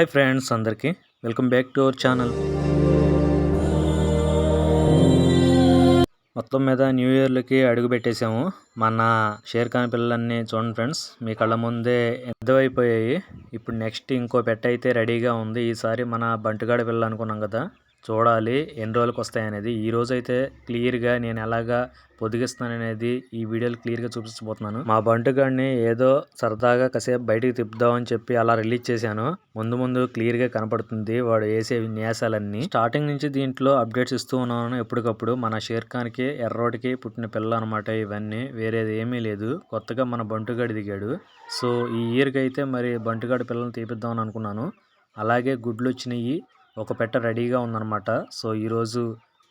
Hi friends అందరికీ welcome back to our channel. మొత్తం మీద న్యూ ఇయర్లకి అడుగు పెట్టేసాము మన షేర్ ఖాన్ పిల్లలన్నీ చూడండి ఫ్రెండ్స్ మీ కళ్ళ ముందే పెద్దవైపోయాయి ఇప్పుడు నెక్స్ట్ ఇంకో పెట్ట అయితే రెడీగా ఉంది. ఈసారి మన బంటుగాడ పిల్లలు అనుకున్నాం కదా చూడాలి. ఎన్ని రోజులకు వస్తాయనేది ఈ రోజు అయితే క్లియర్గా నేను ఎలాగా పొదిగిస్తాననేది ఈ వీడియోలో క్లియర్గా చూపించబోతున్నాను. మా బంటుగాడిని ఏదో సరదాగా కాసేపు బయటికి తిప్పుదామని చెప్పి అలా రిలీజ్ చేశాను. ముందు ముందు క్లియర్గా కనపడుతుంది వాడు వేసే విన్యాసాలన్నీ. స్టార్టింగ్ నుంచి దీంట్లో అప్డేట్స్ ఇస్తూ ఉన్నాను ఎప్పటికప్పుడు. మన షేర్ ఖాన్కి ఎర్రోడికి పుట్టిన పిల్ల అనమాట ఇవన్నీ. వేరేది ఏమీ లేదు. కొత్తగా మన బంటుగాడి దిగాడు. సో ఈ ఇయర్కి అయితే మరి బంటుగాడి పిల్లల్ని తీపిద్దామని అనుకున్నాను. అలాగే గుడ్లు వచ్చినాయి ఒక పెట్ట రెడీగా ఉందన్నమాట. సో ఈరోజు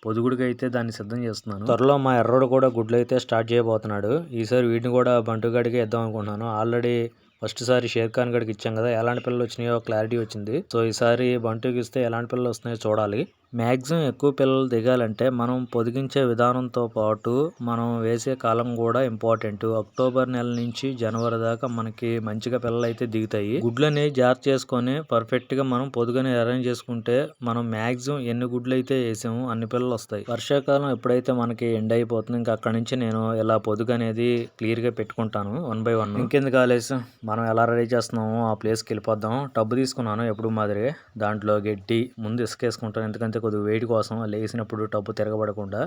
పొదుగుడికి అయితే దాన్ని సిద్ధం చేస్తున్నాను. త్వరలో మా ఎర్రోడు కూడా గుడ్లు అయితే స్టార్ట్ చేయబోతున్నాడు. ఈసారి వీటిని కూడా బంటుగాడికి ఇద్దాం అనుకుంటున్నాను. ఆల్రెడీ ఫస్ట్ సారి షేర్ ఖాన్ గడికి ఇచ్చాం కదా ఎలాంటి పిల్లలు వచ్చినాయో క్లారిటీ వచ్చింది. సో ఈసారి బంటుకి ఇస్తే ఎలాంటి పిల్లలు వస్తున్నాయో చూడాలి. మ్యాక్సిమం ఎక్కువ పిల్లలు దిగాలంటే మనం పొదిగించే విధానంతో పాటు మనం వేసే కాలం కూడా ఇంపార్టెంట్. అక్టోబర్ నెల నుంచి జనవరి దాకా మనకి మంచిగా పిల్లలు అయితే దిగుతాయి గుడ్లని జాగ్రత్త చేసుకొని పర్ఫెక్ట్గా మనం పొదుగని అరేంజ్ చేసుకుంటే మనం మ్యాక్సిమం ఎన్ని గుడ్లు అయితే వేసాము అన్ని పిల్లలు వస్తాయి. వర్షాకాలం ఎప్పుడైతే మనకి ఎండ్ అయిపోతుంది ఇంకా అక్కడ నుంచి నేను ఇలా పొదుగు అనేది క్లియర్గా పెట్టుకుంటాను వన్ బై వన్. ఇంకెందుకు ఆలస్యం? మనం ఎలా రెడీ చేస్తున్నామో ఆ ప్లేస్కి వెళ్ళిపోద్దాం. టబ్బు తీసుకున్నాను ఎప్పుడు మాదిరి దాంట్లో గడ్డి ముందు ఇసుకేసుకుంటాను. ఎందుకంటే కొద్దిగా వేడి కోసం లేసినప్పుడు టబ్బు తిరగబడకుండా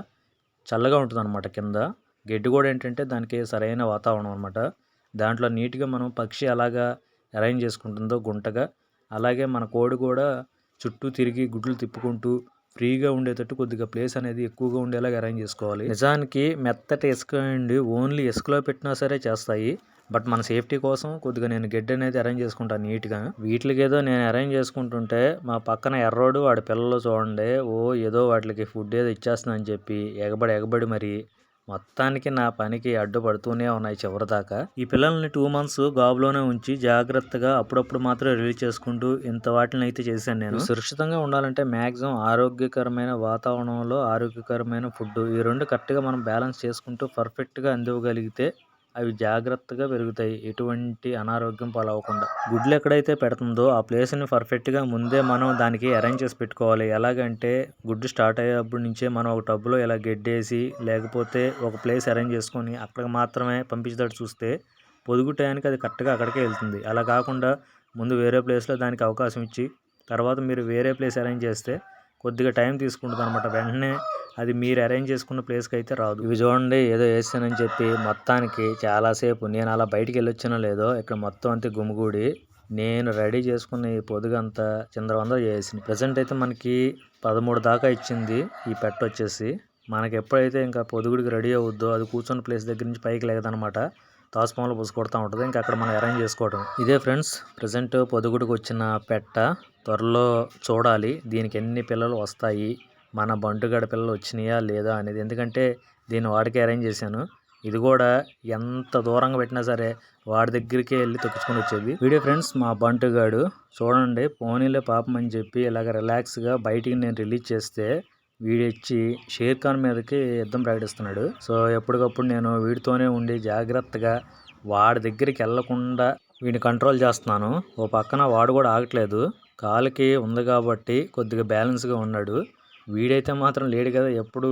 చల్లగా ఉంటుంది అనమాట కింద. గడ్డి కూడా ఏంటంటే దానికి సరైన వాతావరణం అనమాట దాంట్లో నీట్గా మనం పక్షి అలాగా అరేంజ్ చేసుకుంటుందో గుంటగా అలాగే మన కోడి కూడా చుట్టూ తిరిగి గుడ్లు తిప్పుకుంటూ ఫ్రీగా ఉండేటట్టు కొద్దిగా ప్లేస్ అనేది ఎక్కువగా ఉండేలాగా అరేంజ్ చేసుకోవాలి. నిజానికి మెత్తటి ఇసుక అండి ఓన్లీ ఇసుకలో పెట్టినా సరే చేస్తాయి. బట్ మన సేఫ్టీ కోసం కొద్దిగా నేను గెడ్డ అనేది అరేంజ్ చేసుకుంటాను నీట్గా. వీటికి ఏదో నేను అరేంజ్ చేసుకుంటుంటే మా పక్కన ఎర్రోడు వాడి పిల్లలు చూడండి ఓ ఏదో వాటికి ఫుడ్ ఏదో ఇచ్చేస్తుందని చెప్పి ఎగబడి ఎగబడి మరి మొత్తానికి నా పనికి అడ్డుపడుతూనే ఉన్నాయి చివరిదాకా. ఈ పిల్లల్ని టూ మంత్స్ గాబులోనే ఉంచి జాగ్రత్తగా అప్పుడప్పుడు మాత్రం రిలీజ్ చేసుకుంటూ ఇంత వాటిని అయితే చేశాను నేను. సురక్షితంగా ఉండాలంటే మ్యాక్సిమం ఆరోగ్యకరమైన వాతావరణంలో ఆరోగ్యకరమైన ఫుడ్ ఈ రెండు కరెక్ట్గా మనం బ్యాలెన్స్ చేసుకుంటూ పర్ఫెక్ట్గా అందివ్వగలిగితే అవి జాగ్రత్తగా పెరుగుతాయి. ఎటువంటి అనారోగ్యం పాలవకుండా గుడ్లు ఎక్కడైతే పెడుతుందో ఆ ప్లేస్ని పర్ఫెక్ట్గా ముందే మనం దానికి అరేంజ్ చేసి పెట్టుకోవాలి. ఎలాగంటే గుడ్డు స్టార్ట్ అయ్యేటప్పుడు నుంచే మనం ఒక టబ్లో ఇలా గెడ్డేసి లేకపోతే ఒక ప్లేస్ అరేంజ్ చేసుకొని అక్కడికి మాత్రమే పంపించేటట్టు చూస్తే పొదుగు టయానికి అది కరెక్ట్గా అక్కడికే వెళ్తుంది. అలా కాకుండా ముందు వేరే ప్లేస్లో దానికి అవకాశం ఇచ్చి తర్వాత మీరు వేరే ప్లేస్ అరేంజ్ చేస్తే కొద్దిగా టైం తీసుకుంటుంది అనమాట వెంటనే అది మీరు అరేంజ్ చేసుకున్న ప్లేస్కి అయితే రాదు. ఇవి చూడండి ఏదో వేస్తానని చెప్పి మొత్తానికి చాలాసేపు నేను అలా బయటికి వెళ్ళొచ్చినా లేదో ఇక్కడ మొత్తం అంతే గుమిగూడి నేను రెడీ చేసుకున్న ఈ పొదుగంతా చంద్రవందర చేసింది ప్రజెంట్ అయితే మనకి పదమూడు దాకా ఇచ్చింది ఈ పెట్ట వచ్చేసి. మనకి ఎప్పుడైతే ఇంకా పొదుగుడికి రెడీ అవుద్దో అది కూర్చున్న ప్లేస్ దగ్గర నుంచి పైకి లేదనమాట. తాసుపాములు పుసుకొడతా ఉంటుంది ఇంకా అక్కడ మనం అరేంజ్ చేసుకోవటం. ఇదే ఫ్రెండ్స్ ప్రజెంట్ పొదుగుడికి వచ్చిన పెట్ట త్వరలో చూడాలి దీనికి ఎన్ని పిల్లలు వస్తాయి మన బంటుగడ పిల్లలు వచ్చినాయా లేదా అనేది. ఎందుకంటే దీన్ని వాడికి అరేంజ్ చేశాను. ఇది కూడా ఎంత దూరంగా పెట్టినా సరే వాడి దగ్గరికే వెళ్ళి తొక్కించుకొని వచ్చేది. వీడియో ఫ్రెండ్స్ మా బంటుగాడు చూడండి పోనీలే పాపం అని చెప్పి ఇలాగ రిలాక్స్గా బయటికి నేను రిలీజ్ చేస్తే వీడిచ్చి షేర్ ఖాన్ మీదకి యుద్ధం ప్రకటిస్తున్నాడు. సో ఎప్పటికప్పుడు నేను వీడితోనే ఉండి జాగ్రత్తగా వాడి దగ్గరికి వెళ్ళకుండా వీడిని కంట్రోల్ చేస్తున్నాను. ఓ పక్కన వాడు కూడా ఆగట్లేదు. కాలుకి ఉంది కాబట్టి కొద్దిగా బ్యాలెన్స్గా ఉన్నాడు. వీడైతే మాత్రం లేడు కదా ఎప్పుడు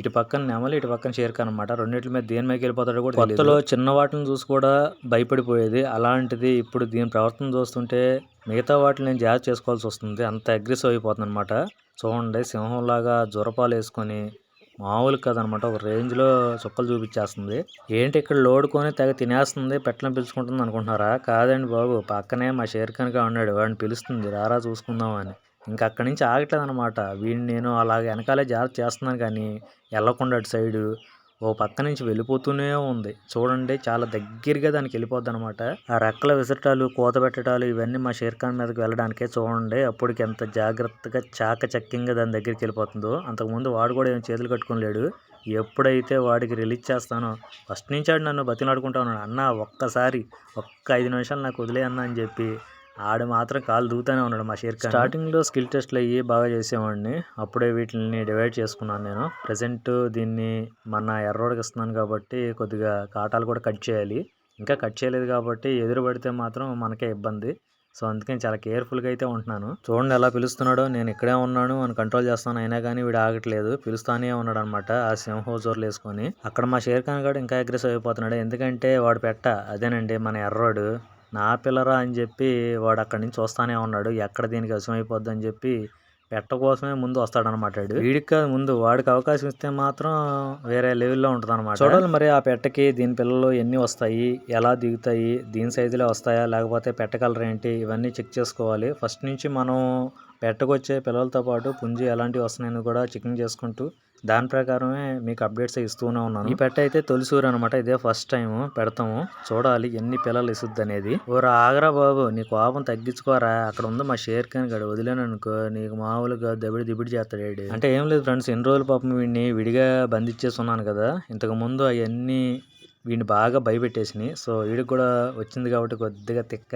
ఇటు పక్కన నెమలి ఇటు పక్కన షేర్ అనమాట రెండింటి మీద దేని మీద వెళ్ళిపోతాడో కూడా కొత్తలో చిన్న వాటిని చూసి కూడా భయపడిపోయేది. అలాంటిది ఇప్పుడు దీని ప్రవర్తన చూస్తుంటే మిగతా వాటిని నేను జాగ్రత్త చేసుకోవాల్సి వస్తుంది. అంత అగ్రెసివ్ అయిపోతుంది అనమాట చూడండి సింహంలాగా జురపాలు వేసుకొని మామూలు కదనమాట ఒక రేంజ్లో చుక్కలు చూపించేస్తుంది. ఏంటి ఇక్కడ లోడుకొని తెగ తినేస్తుంది పెట్టలను పిలుచుకుంటుంది అనుకుంటున్నారా? కాదండి బాబు పక్కనే మా షేర్ఖాన్గా ఉన్నాడు వాడిని పిలుస్తుంది రారా చూసుకుందాం అని. ఇంకా అక్కడి నుంచి ఆగట్లేదు అనమాట వీడిని నేను అలాగ వెనకాలే జాగ్రత్త చేస్తున్నాను కానీ వెళ్ళకుండా అటు సైడు ఓ పక్క నుంచి వెళ్ళిపోతూనే ఉంది. చూడండి చాలా దగ్గరగా దానికి వెళ్ళిపోద్ది అనమాట ఆ రెక్కల విసరటాలు కోత పెట్టడాలు ఇవన్నీ మా షేర్ఖాన్ మీదకి వెళ్ళడానికే చూడండి అప్పటికి ఎంత జాగ్రత్తగా చాకచక్యంగా దాని దగ్గరికి వెళ్ళిపోతుందో. అంతకుముందు వాడు కూడా ఏం చేతులు కట్టుకోలేడు ఎప్పుడైతే వాడికి రిలీజ్ చేస్తానో ఫస్ట్ నుంచి నన్ను బతిలాడుకుంటా ఉన్నాడు. అన్న ఒక్కసారి ఒక్క ఐదు నిమిషాలు నాకు వదిలే అన్న అని చెప్పి ఆడు మాత్రం కాలు దూతూనే ఉన్నాడు మా షేర్ స్టార్టింగ్లో స్కిల్ టెస్ట్లు అయ్యి బాగా చేసేవాడిని. అప్పుడే వీటిని డివైడ్ చేసుకున్నాను నేను. ప్రజెంట్ దీన్ని మన ఎర్రోడికి ఇస్తున్నాను కాబట్టి కొద్దిగా కాటాలు కూడా కట్ చేయాలి. ఇంకా కట్ చేయలేదు కాబట్టి ఎదురు పడితే మాత్రం మనకే ఇబ్బంది. సో అందుకని చాలా కేర్ఫుల్గా అయితే ఉంటున్నాను. చూడండి ఎలా పిలుస్తున్నాడో. నేను ఇక్కడే ఉన్నాను. అని కంట్రోల్ చేస్తాను. అయినా కానీ వీడు ఆగట్లేదు. పిలుస్తానే ఉన్నాడు అనమాట ఆ సింహోజోర్లు వేసుకొని. అక్కడ మా షేర్ ఖాన్ గారు ఇంకా అగ్రెసివ్ అయిపోతున్నాడు. ఎందుకంటే వాడు పెట్ట. అదేనండి మన ఎర్రోడు నా పిల్లరా అని చెప్పి వాడు అక్కడి నుంచి వస్తానే ఉన్నాడు. ఎక్కడ దీనికి అయిపోద్ది అని చెప్పి పెట్ట కోసమే ముందు వస్తాడనమాట వీడు. వీడికి కాదు ముందు వాడికి అవకాశం ఇస్తే మాత్రం వేరే లెవెల్లో ఉంటుంది అనమాట చూడాలి మరి ఆ పెట్టకి దీని పిల్లలు ఎన్ని వస్తాయి ఎలా దిగుతాయి దీని సైజులో వస్తాయా లేకపోతే పెట్ట కలర్ ఏంటి ఇవన్నీ చెక్ చేసుకోవాలి. ఫస్ట్ నుంచి మనం పెట్టకొచ్చే పిల్లలతో పాటు పుంజి ఎలాంటివి వస్తున్నాయని కూడా చెకింగ్ చేసుకుంటూ దాని ప్రకారమే మీకు అప్డేట్స్ ఇస్తూనే ఉన్నాను. ఈ పెట్ట అయితే తొలిసూరు అనమాట ఇదే ఫస్ట్ టైం పెడతాము. చూడాలి ఎన్ని పిల్లలు ఇస్తుంది అనేది ఓరా ఆగరా బాబు నీ కోపం తగ్గించుకోరా. అక్కడ ఉంది మా షేర్ ఖాన్ గడు వదిలేను అనుకో నీకు మామూలుగా దబిడి దిబిడి చేస్తాడు అంటే ఏం లేదు ఫ్రెండ్స్ ఎన్ని రోజులు పాపం వీడిని విడిగా బంధించేసి ఉన్నాను కదా. ఇంతకు ముందు అవన్నీ వీడిని బాగా భయపెట్టేసినాయి. సో వీడికి కూడా వచ్చింది కాబట్టి కొద్దిగా తిక్క.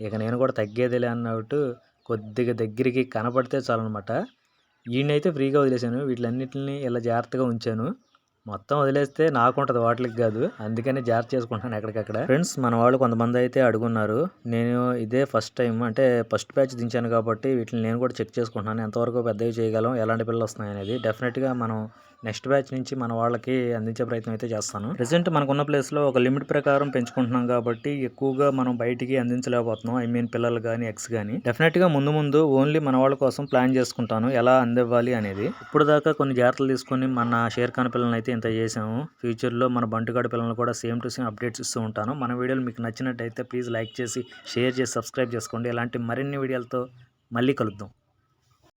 ఇక నేను కూడా తగ్గేదిలే అన్నట్టు కొద్దిగా దగ్గరికి కనపడితే చాలన్నమాట ఈయనైతే ఫ్రీగా వదిలేశాను. వీటిలన్నింటిని ఇలా జాగ్రత్తగా ఉంచాను. మొత్తం వదిలేస్తే నాకు ఉంటుంది వాటికి కాదు. అందుకనే జాగ్రత్త చేసుకుంటాను ఎక్కడికక్కడ. ఫ్రెండ్స్ మన వాళ్ళు కొంతమంది అయితే అడుగున్నారు. నేను ఇదే ఫస్ట్ టైం అంటే ఫస్ట్ బ్యాచ్ దించాను కాబట్టి వీటిని నేను కూడా చెక్ చేసుకుంటున్నాను. ఎంతవరకు పెద్దవి చేయగలం ఎలాంటి పిల్లలు వస్తున్నాయి అనేది డెఫినెట్గా మనం నెక్స్ట్ బ్యాచ్ నుంచి మన వాళ్ళకి అందించే ప్రయత్నం అయితే చేస్తాను. ప్రజెంట్ మనకున్న ప్లేస్లో ఒక లిమిట్ ప్రకారం పెంచుకుంటున్నాం కాబట్టి ఎక్కువగా మనం బయటికి అందించలేకపోతున్నాం. ఐ మీన్ పిల్లలు కానీ ఎగ్స్ కానీ డెఫినెట్గా ముందు ముందు ఓన్లీ మన వాళ్ళ కోసం ప్లాన్ చేసుకుంటాను. ఎలా అందివ్వాలి అనేది. ఇప్పుడు దాకా కొన్ని జాగ్రత్తలు తీసుకొని మన షేర్ ఖాన్ పిల్లల్ని అయితే ఇంత చేసాము ఫ్యూచర్లో మన బంటుగాడు పిల్లల్ని కూడా సేమ్ టు సేమ్ అప్డేట్స్ ఇస్తూ ఉంటాను. మన వీడియోలు మీకు నచ్చినట్టయితే ప్లీజ్ లైక్ చేసి షేర్ చేసి సబ్స్క్రైబ్ చేసుకోండి. ఇలాంటి మరిన్ని వీడియోలతో మళ్ళీ కలుద్దాం.